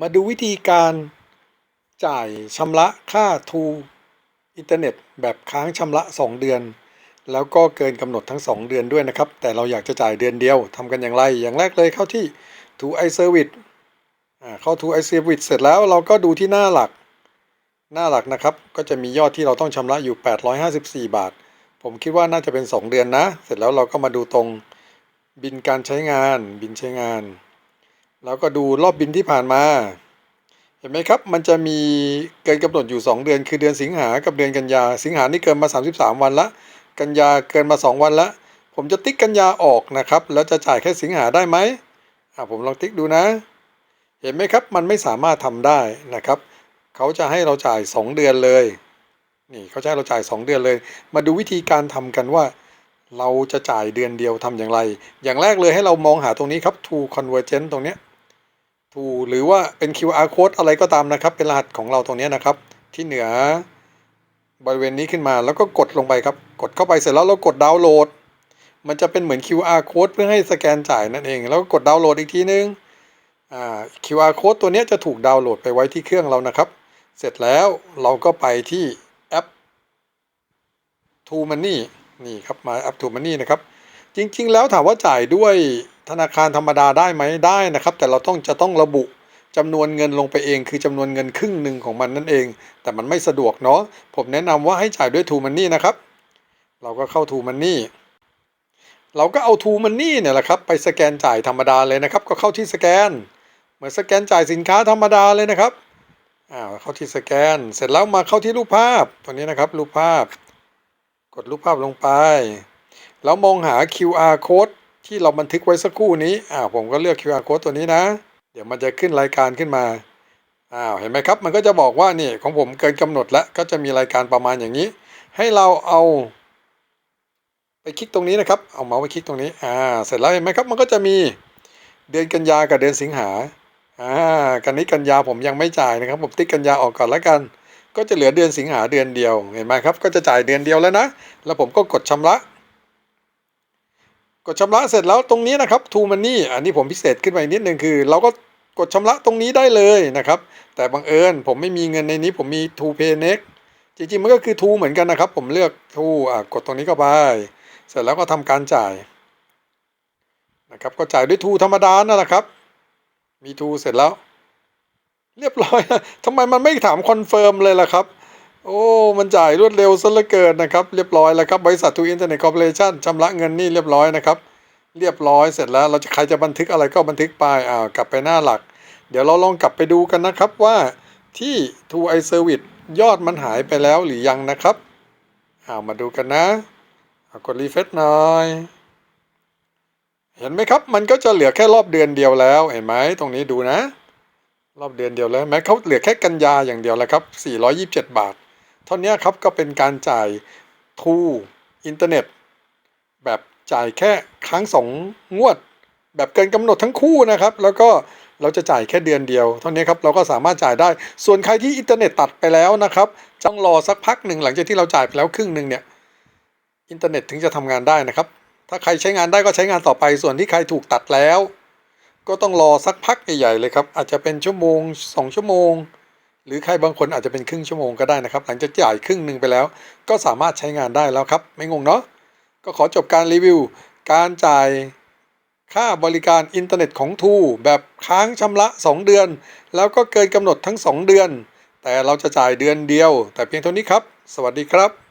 มาดูวิธีการจ่ายชำระค่าทูอินเทอร์เน็ตแบบค้างชำระ 2 เดือน แล้วก็เกินกำหนดทั้ง 2 เดือนด้วยนะครับ แต่เราอยากจะจ่ายเดือนเดียวทำกันอย่างไร อย่างแรกเลยเข้าที่ To iService อ่าเข้า To iService เสร็จแล้วเราก็ดูที่หน้าหลัก หน้าหลักนะครับ ก็จะมียอดที่เราต้องชำระอยู่ 854 บาท ผมคิดว่าน่าจะเป็น 2 เดือนนะ เสร็จแล้วเราก็มาดูตรงบินการใช้งานบินใช้งาน แล้วก็ดูรอบบินที่ผ่านมา เห็นไหมครับ มันจะมีเกินกำหนดอยู่ 2 เดือน คือเดือนสิงหากับเดือนกันยา สิงหานี่เกินมา 33 วันละ กันยาเกินมา 2 วันละ ผมจะติ๊กกันยาออกนะครับ แล้วจะจ่ายแค่สิงหาได้ไหมอ่าผมลองติ๊กดูนะ เห็นไหมครับ มันไม่สามารถทำได้นะครับ เขาจะให้เราจ่าย 2 เดือนเลย นี่เขาจะให้เราจ่าย 2 เดือนเลย มาดูวิธีการทำกันว่าเราจะจ่ายเดือนเดียวทำอย่างไร อย่างแรกเลยให้เรามองหาตรงนี้ครับ to convergent ตรงเนี้ย to หรือว่าเป็น QR code อะไรก็ตามนะครับ เป็นรหัสของเราตรงนี้นะครับ ที่เหนือบริเวณนี้ขึ้นมาแล้วก็กดลงไปครับ กดเข้าไปเสร็จแล้วเรากดดาวน์โหลด มันจะเป็นเหมือน QR code เพื่อให้สแกนจ่ายนั่นเอง แล้วก็กดดาวน์โหลดอีกทีนึงอ่า QR code ตัวนี้จะถูกดาวน์โหลดไปไว้ที่เครื่องเรานะครับ เสร็จแล้วเราก็ไปที่แอป To Money นี่ครับมาแอป To Money นะครับ จริง ๆ แล้วถามว่าจ่ายด้วย ธนาคารธรรมดาได้ไหมได้นะครับ แต่เราต้องจะต้องระบุจำนวนเงินลงไปเอง คือจำนวนเงินครึ่งหนึ่งของมันนั่นเอง แต่มันไม่สะดวกเนาะผมแนะนำว่าให้จ่ายด้วย To Money นะครับ เราก็เข้า To Money เราก็เอา To Money เนี่ยแหละครับไปสแกนจ่ายธรรมดาเลยนะครับ ก็เข้าที่สแกน เหมือนสแกนจ่ายสินค้าธรรมดาเลยนะครับอ่าเข้าที่สแกน เสร็จแล้วมาเข้าที่รูปภาพตัวนี้นะครับ รูปภาพ กดรูปภาพลงไป แล้วมองหา QR code ที่เราบันทึกไว้สักครู่นี้อ่าผมก็เลือก QR code ตัวนี้นะ เดี๋ยวมันจะขึ้นรายการขึ้นมาอ้าวเห็นไหมครับ มันก็จะบอกว่านี่ของผมเกินกำหนดแล้วก็จะมีรายการประมาณอย่างนี้ ให้เราเอา ไปคลิกตรงนี้นะครับ เอาเมาส์ไปคลิกตรงนี้อ่าเสร็จแล้วเห็นไหมครับ มันก็จะมีเดือนกันยากับเดือนสิงหาอ่ากันนี้กันยาผมยังไม่จ่ายนะครับ ผมติ๊กกันยาออกก่อนแล้วกัน ก็จะเหลือเดือนสิงหาเดือนเดียวเห็นไหมครับ ก็จะจ่ายเดือนเดียวแล้วนะ แล้วผมก็กดชำระ กดชำระเสร็จแล้วตรงนี้นะครับ To Money อันนี้ผมพิเศษขึ้นไปนิดนึงคือ เราก็กดชำระตรงนี้ได้เลยนะครับ แต่บังเอิญผมไม่มีเงินในนี้ผมมี To Pay Next จริงๆมันก็คือ To เหมือนกันนะครับ ผมเลือก To อะกดตรงนี้เข้าไป เสร็จแล้วก็ทำการจ่ายนะครับก็จ่ายด้วย To ธรรมดานั่นแหละครับ มี To เสร็จแล้ว เรียบร้อยทำไมมันไม่ถามคอนเฟิร์มเลยล่ะครับ โอ้ มันจ่ายรวดเร็วซะเหลือเกินนะครับ เรียบร้อยแล้วครับ บริษัททูอินเทอร์เน็ตคอร์ปอเรชั่นชำระเงินนี่เรียบร้อยนะครับ เรียบร้อยเสร็จแล้วเราจะใครจะบันทึกอะไรก็บันทึกไปอ่ากลับไปหน้าหลัก เดี๋ยวเราลองกลับไปดูกันนะครับว่าที่ To iService ยอดมันหายไปแล้วหรือยังนะครับอ่ามาดูกันนะเอากดรีเฟซหน่อยเห็นไหมครับ มันก็จะเหลือแค่รอบเดือนเดียวแล้ว เห็นไหมตรงนี้ดูนะ รอบเดือนเดียวแล้วแม้เขาเหลือแค่กันยาอย่างเดียวแล้วครับ 427 บาท เท่านี้ครับก็เป็นการจ่ายทูอินเทอร์เน็ตแบบจ่ายแค่ครั้งสองงวด แบบเกินกำหนดทั้งคู่นะครับ แล้วก็เราจะจ่ายแค่เดือนเดียว เท่านี้ครับเราก็สามารถจ่ายได้ ส่วนใครที่อินเทอร์เน็ตตัดไปแล้วนะครับต้องรอสักพักหนึ่งหลังจากที่เราจ่ายไปแล้วครึ่งหนึ่งเนี่ยอินเทอร์เน็ตถึงจะทำงานได้นะครับ ถ้าใครใช้งานได้ก็ใช้งานต่อไป ส่วนที่ใครถูกตัดแล้ว ก็ต้องรอสักพักใหญ่ๆเลยครับอาจจะเป็นชั่วโมง 2 ชั่วโมง หรือใครบางคนอาจจะเป็นครึ่งชั่วโมงก็ได้นะครับ หลังจากจ่ายครึ่งหนึ่งไปแล้ว ก็สามารถใช้งานได้แล้วครับ ไม่งงเนาะก็ขอจบการรีวิว การจ่ายค่าบริการอินเทอร์เน็ตของทูแบบค้างชำระ 2 เดือน แล้วก็เกินกำหนดทั้ง 2 เดือน แต่เราจะจ่ายเดือนเดียว แต่เพียงเท่านี้ครับ สวัสดีครับ